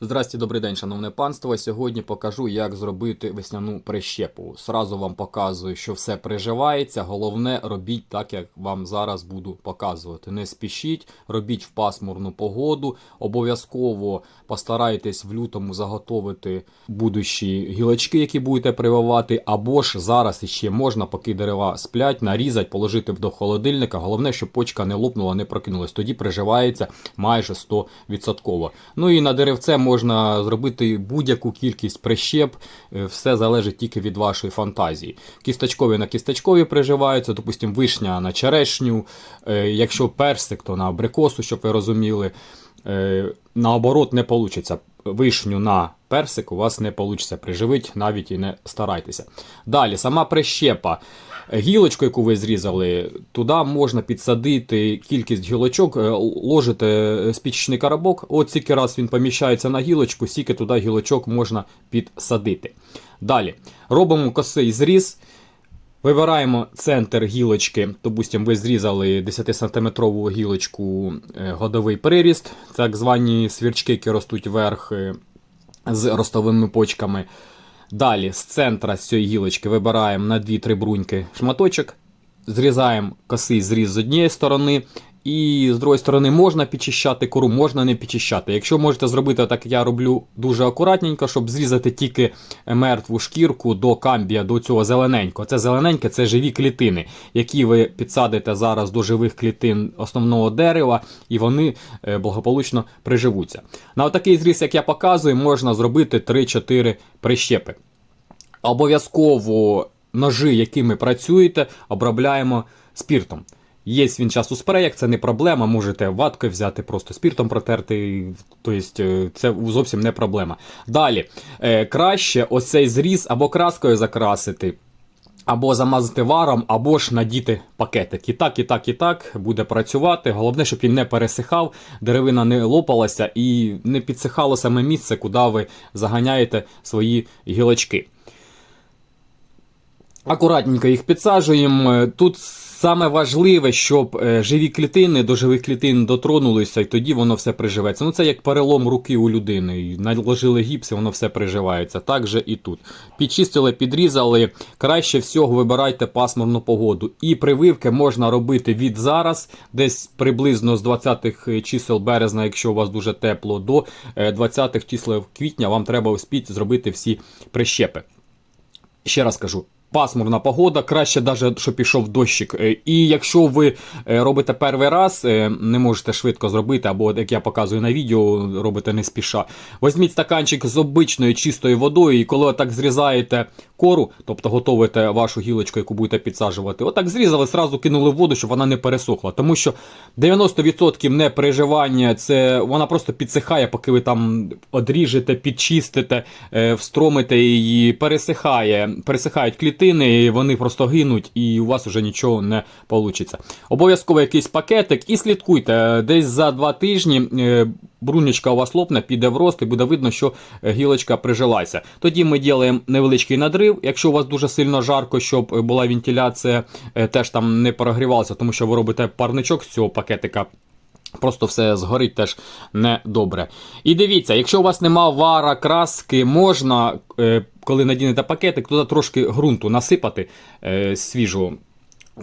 Здрасте, добрий день, шановне панство. Сьогодні покажу, як зробити весняну прищепу. Сразу вам показую, що все приживається. Головне, робіть так, як вам зараз буду показувати. Не спішіть, робіть в пасмурну погоду. Обов'язково постарайтесь в лютому заготовити будущі гілочки, які будете прививати. Або ж зараз іще можна, поки дерева сплять, нарізати, положити до холодильника. Головне, щоб почка не лопнула, не прокинулась. Тоді приживається майже 100%. Ну і на деревце можна зробити будь-яку кількість прищеп, е, все залежить тільки від вашої фантазії. Кісточкові на кісточкові приживаються, допустимо, вишня на черешню, е, якщо персик, то на абрикосу, щоб ви розуміли. Е, Наоборот, не вийде. Вишню на персик у вас не вийде приживить, навіть і не старайтеся. Далі, сама прищепа. Гілочку, яку ви зрізали, туди можна підсадити кількість гілочок, е, ложите спічний коробок, от стільки раз він поміщається на гілочку, стільки туди гілочок можна підсадити. Далі робимо косий зріз. Вибираємо центр гілочки, допустимо, ви зрізали 10-сантиметрову гілочку е, годовий приріст, так звані свірчки, які ростуть вверх е, з ростовими почками. Далі з центра цієї гілочки вибираємо на 2-3 бруньки шматочок, зрізаємо косий зріз з однієї сторони. І з другої сторони можна підчищати кору, можна не підчищати. Якщо можете зробити так, я роблю дуже акуратненько, щоб зрізати тільки мертву шкірку до камбія, до цього зелененького. Це зелененьке це живі клітини, які ви підсадите зараз до живих клітин основного дерева, і вони е, благополучно приживуться. На такий зріз, як я показую, можна зробити 3-4 прищепи. Обов'язково ножи, якими працюєте, обробляємо спіртом. Є він час у спреях, це не проблема. Можете ваткою взяти, просто спіртом протерти. Тобто це зовсім не проблема. Далі, е, краще оцей зріз або краскою закрасити, або замазати варом, або ж надіти пакетик. І так, і так, і так буде працювати. Головне, щоб він не пересихав, деревина не лопалася і не підсихало саме місце, куди ви заганяєте свої гілочки. Акуратненько їх підсаджуємо. Тут саме важливе, щоб е, живі клітини до живих клітин дотронулися, і тоді воно все приживеться. Ну це як перелом руки у людини. Наложили гіпс, і воно все приживається. Так же і тут. Підчистили, підрізали. Краще всього вибирайте пасмурну погоду. І прививки можна робити від зараз, десь приблизно з 20-х чисел березня, якщо у вас дуже тепло, до 20-х чисел квітня вам треба успіти зробити всі прищепи. Ще раз кажу. Пасмурна погода, краще, навіть, щоб пішов дощик. Е, І якщо ви е, робите перший раз, е, не можете швидко зробити, або як я показую на відео, робите не спіша. Візьміть стаканчик з обичною чистою водою, і коли так зрізаєте кору, тобто готуєте вашу гілочку, яку будете підсаджувати, отак зрізали, зразу кинули в воду, щоб вона не пересохла. Тому що 90% не переживання, це вона просто підсихає, поки ви там одріжете, підчистите, встромите її, пересихає, пересихають клітини і вони просто гинуть, і у вас вже нічого не вийде. Обов'язково якийсь пакетик і слідкуйте, десь за два тижні. Брунечка у вас лопне, піде в рост і буде видно, що гілочка прижилася. Тоді ми ділимо невеличкий надрив. Якщо у вас дуже сильно жарко, щоб була вентиляція, теж там не прогрівалася, тому що ви робите парничок з цього пакетика. Просто все згорить теж недобре. І дивіться, якщо у вас нема вара, краски, можна, е, коли надінете пакетик, туди трошки ґрунту насипати е, свіжого.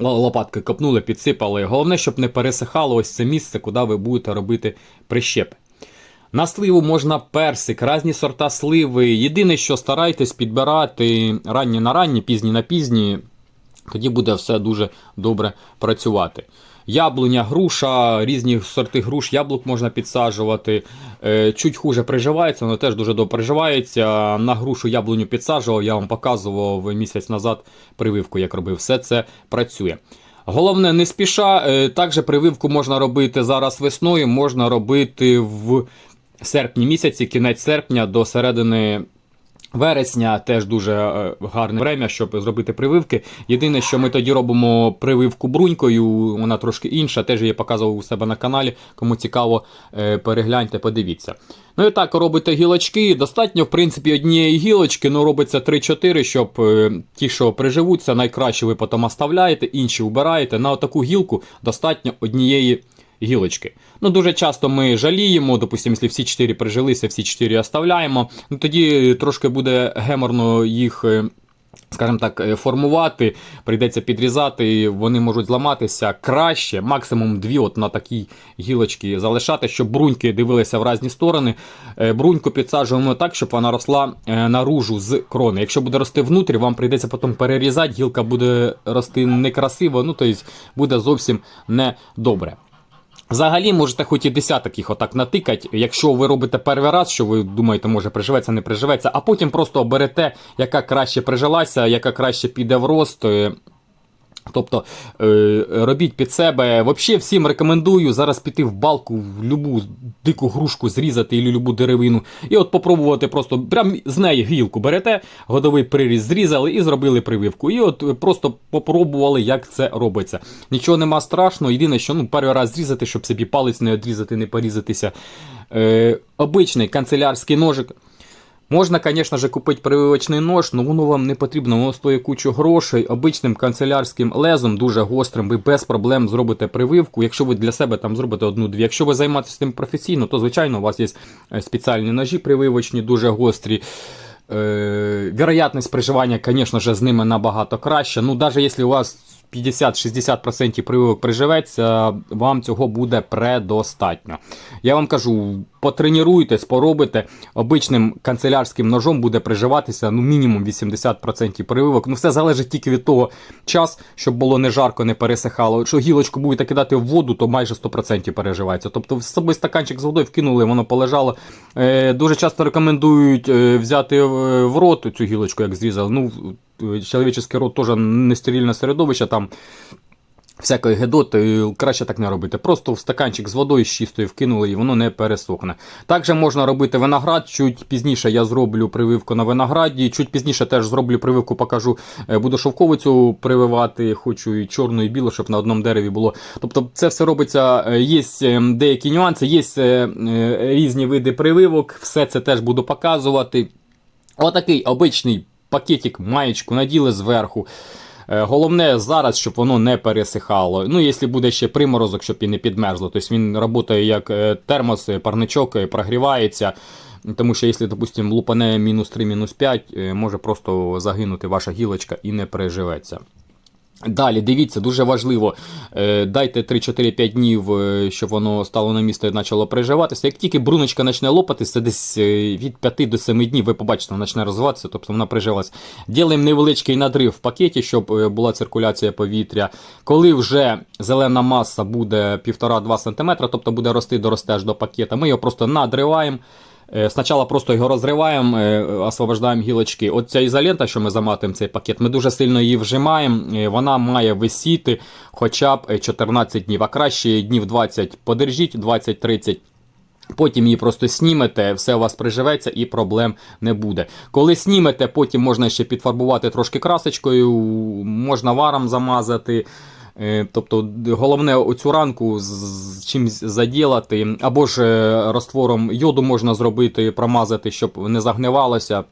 Лопатки копнули, підсипали. Головне, щоб не пересихало ось це місце, куди ви будете робити прищепи. На сливу можна персик, різні сорта сливи. Єдине, що старайтесь підбирати ранні на ранні, пізні на пізні, тоді буде все дуже добре працювати. Яблуня, груша, різні сорти груш, яблук можна підсаджувати. Е, чуть хуже приживається, але теж дуже добре приживається. На грушу яблуню підсаджував, я вам показував місяць назад прививку, як робив. Все це працює. Головне, не спіша. Е, також прививку можна робити зараз весною, можна робити в серпні місяці, кінець серпня до середини Вересня теж дуже е, гарне время, щоб зробити прививки. Єдине, що ми тоді робимо прививку брунькою, вона трошки інша, теж я показував у себе на каналі. Кому цікаво, е, перегляньте, подивіться. Ну і так, робите гілочки. Достатньо, в принципі, однієї гілочки, ну робиться 3-4, щоб е, ті, що приживуться, найкраще ви потім оставляєте, інші вбираєте. На таку гілку достатньо однієї гілочки. Ну, дуже часто ми жаліємо, допустимо, якщо всі 4 прижилися, всі 4 оставляємо, ну тоді трошки буде геморно їх. е, Скажімо так, е, формувати, прийдеться підрізати, вони можуть зламатися краще, максимум дві от на такій гілочці залишати, щоб бруньки дивилися в різні сторони. Е, Бруньку підсаджуємо так, щоб вона росла наружу з крони. Якщо буде рости внутрі, вам прийдеться потім перерізати, гілка буде рости некрасиво, ну тобто буде зовсім не добре. Взагалі можете хоч і десяток їх отак натикати, якщо ви робите перший раз, що ви думаєте, може приживеться, не приживеться, а потім просто оберете, яка краще прижилася, яка краще піде в рост. Тобто е, робіть під себе. Взагалі всім рекомендую зараз піти в балку, в любу дику грушку зрізати і любу деревину. І от попробувати просто прям з неї гілку берете, годовий приріз зрізали і зробили прививку. І от просто попробували, як це робиться. Нічого нема страшного. Єдине, що ну, перший раз зрізати, щоб собі палець не відрізати, не порізатися. Е, обичний канцелярський ножик. Можна, звісно ж, купити прививочний нож, але воно вам не потрібно, воно стоїть кучу грошей. Обичним канцелярським лезом, дуже гострим, ви без проблем зробите прививку. Якщо ви для себе там зробите одну-дві. Якщо ви займаєтесь тим професійно, то звичайно у вас є е, спеціальні ножі прививочні, дуже гострі. Е, вероятність приживання, звісно ж, з ними набагато краще. Ну, навіть якщо у вас 50-60% прививок приживеться, вам цього буде предостатньо. Я вам кажу, потренуйтесь, поробите. Обичним канцелярським ножом буде приживатися ну, мінімум 80% прививок. Ну, все залежить тільки від того час, щоб було не жарко, не пересихало. Якщо гілочку будете кидати в воду, то майже 100% переживається. Тобто, з собою стаканчик з водою вкинули, воно полежало. Е, дуже часто рекомендують е, взяти в, в рот цю гілочку, як зрізали. Ну, чоловічий рот теж не стерильне середовище, там всякої гедоти, краще так не робити. Просто в стаканчик з водою з чистою вкинули і воно не пересохне. Також можна робити виноград. Чуть пізніше я зроблю прививку на винограді. Чуть пізніше теж зроблю прививку, покажу. Е, Буду шовковицю прививати, хочу і чорну, і білу, щоб на одному дереві було. Тобто це все робиться, е, є е, деякі нюанси, є різні види прививок, все це теж буду показувати. Отакий обичний пакетик, маєчку наділи зверху. Е, Головне зараз, щоб воно не пересихало. Ну, якщо буде ще приморозок, щоб і не підмерзло. Тобто він працює як е, термос, е, парничок, прогрівається. Тому що, якщо, допустимо, лупане мінус 3, мінус 5, е, може просто загинути ваша гілочка і не переживеться. Далі, дивіться, дуже важливо. е, Дайте 3-4-5 днів, е, щоб воно стало на місце і почало переживатися. Як тільки бруночка почне лопатися, це десь е, від 5 до 7 днів, ви побачите, вона почне розвиватися, тобто вона прижилась. Ділимо невеличкий надрив в пакеті, щоб була циркуляція повітря. Коли вже зелена маса буде 1,5-2 см, тобто буде рости, доросте аж до пакета, ми його просто надриваємо. Е, Спочатку просто його розриваємо, е, освобождаємо гілочки. От ця ізолента, що ми заматуємо цей пакет, ми дуже сильно її вжимаємо. Е, Вона має висіти хоча б е, 14 днів, а краще днів 20 подержіть, 20-30. Потім її просто снімете, все у вас приживеться і проблем не буде. Коли снімете, потім можна ще підфарбувати трошки красочкою, можна варом замазати. Е, Тобто головне оцю ранку з- чимсь заділати, або ж е, роствором йоду можна зробити, промазати, щоб не загнивалося.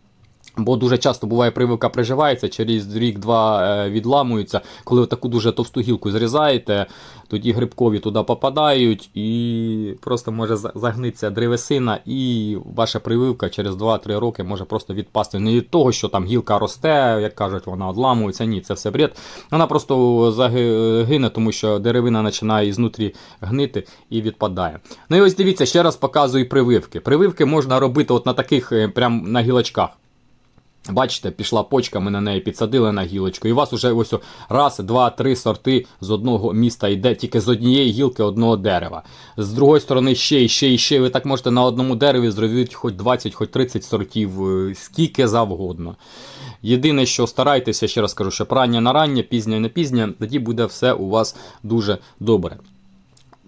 Бо дуже часто буває прививка приживається, через рік-два е, відламується. Коли ви таку дуже товсту гілку зрізаєте, тоді грибкові туди попадають і просто може загнитися древесина, і ваша прививка через 2-3 роки може просто відпасти. Не від того, що там гілка росте, як кажуть, вона одламується. Ні, це все бред. Вона просто загине, тому що деревина починає ізнутрі гнити і відпадає. Ну і ось дивіться, ще раз показую прививки. Прививки можна робити от на таких е, прям на гілочках. Бачите, пішла почка, ми на неї підсадили на гілочку. І у вас уже ось раз, два, три сорти з одного міста йде тільки з однієї гілки одного дерева. З другої сторони ще і ще і ще. Ви так можете на одному дереві зробити хоч 20, хоч 30 сортів, е, скільки завгодно. Єдине, що старайтеся, ще раз кажу, що рання на раннє, пізнє на пізнє, тоді буде все у вас дуже добре.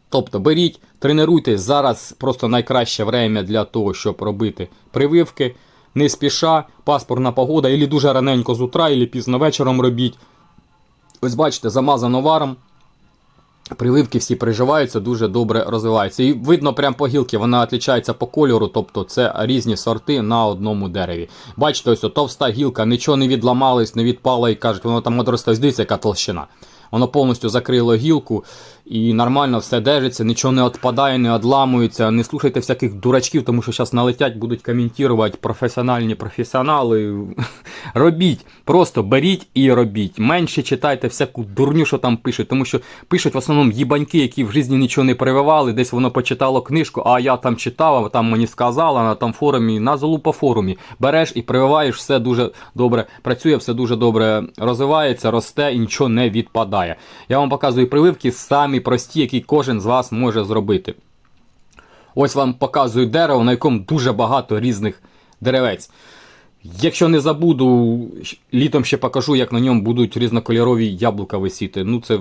Тобто беріть, тренуйтесь зараз просто найкраще время для того, щоб робити прививки. Не спіша, паспорна погода, або дуже раненько з утра, або пізно вечором робіть. Ось бачите, замазано варом. Прививки всі приживаються, дуже добре розвиваються. І видно прямо по гілки, вона відрізняється по кольору, тобто це різні сорти на одному дереві. Бачите, ось товста гілка, нічого не відламалось, не відпало і кажуть, воно там одросте, Ось дивіться, яка толщина. Воно повністю закрило гілку і нормально все держиться, нічого не відпадає, не відламується. Не слухайте всяких дурачків, тому що зараз налетять, будуть коментувати професіональні професіонали. Робіть, просто беріть і робіть. Менше читайте всяку дурню, що там пишуть, тому що пишуть в основному їбаньки, які в житті нічого не прививали, десь воно почитало книжку, а я там читав, а там мені сказала на там форумі, на залупа форумі. Береш і прививаєш, все дуже добре працює, все дуже добре розвивається, росте і нічого не відпадає. Я вам показую прививки самі прості, які кожен з вас може зробити. Ось вам показую дерево, на якому дуже багато різних деревець. Якщо не забуду, літом ще покажу, як на ньому будуть різнокольорові яблука висіти. Ну, це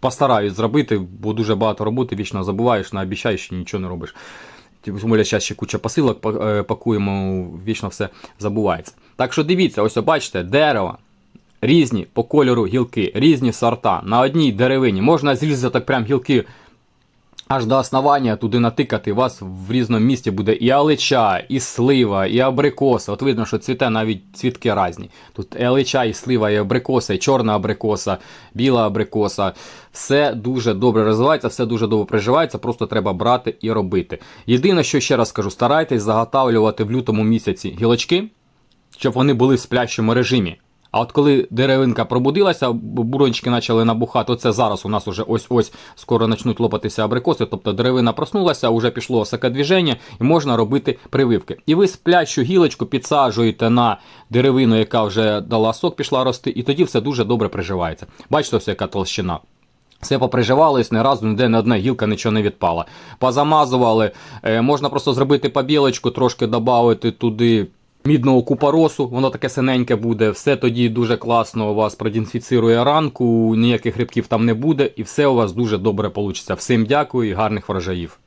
постараюсь зробити, бо дуже багато роботи, вічно забуваєш, наобіщаєш і нічого не робиш. Тим більше зараз ще куча посилок е, пакуємо, вічно все забувається. Так що дивіться, ось бачите, дерево. Різні по кольору гілки, різні сорта. На одній деревині можна зрізати прям гілки аж до основання туди натикати, у вас в різному місці буде і алича, і слива, і абрикоса. От видно, що цвіте навіть цвітки різні. Тут і алича, і слива, і абрикоса, і чорна абрикоса, біла абрикоса. Все дуже добре розвивається, все дуже добре приживається, просто треба брати і робити. Єдине, що ще раз скажу, старайтесь заготавлювати в лютому місяці гілочки, щоб вони були в сплячому режимі. А от коли деревинка пробудилася, бу- бурончики почали набухати, оце зараз у нас уже ось-ось скоро почнуть лопатися абрикоси, тобто деревина проснулася, вже пішло сакодвіження і можна робити прививки. І ви сплячу гілочку підсаджуєте на деревину, яка вже дала сок, пішла рости, і тоді все дуже добре приживається. Бачите, ось яка толщина. Все поприживалось, ні разу ніде не одна гілка нічого не відпала. Позамазували, е, можна просто зробити побілочку, трошки додати туди мідного купоросу, воно таке синеньке буде. Все тоді дуже класно у вас продінфіцирує ранку, ніяких грибків там не буде, і все у вас дуже добре вийде. Всім дякую і гарних врожаїв.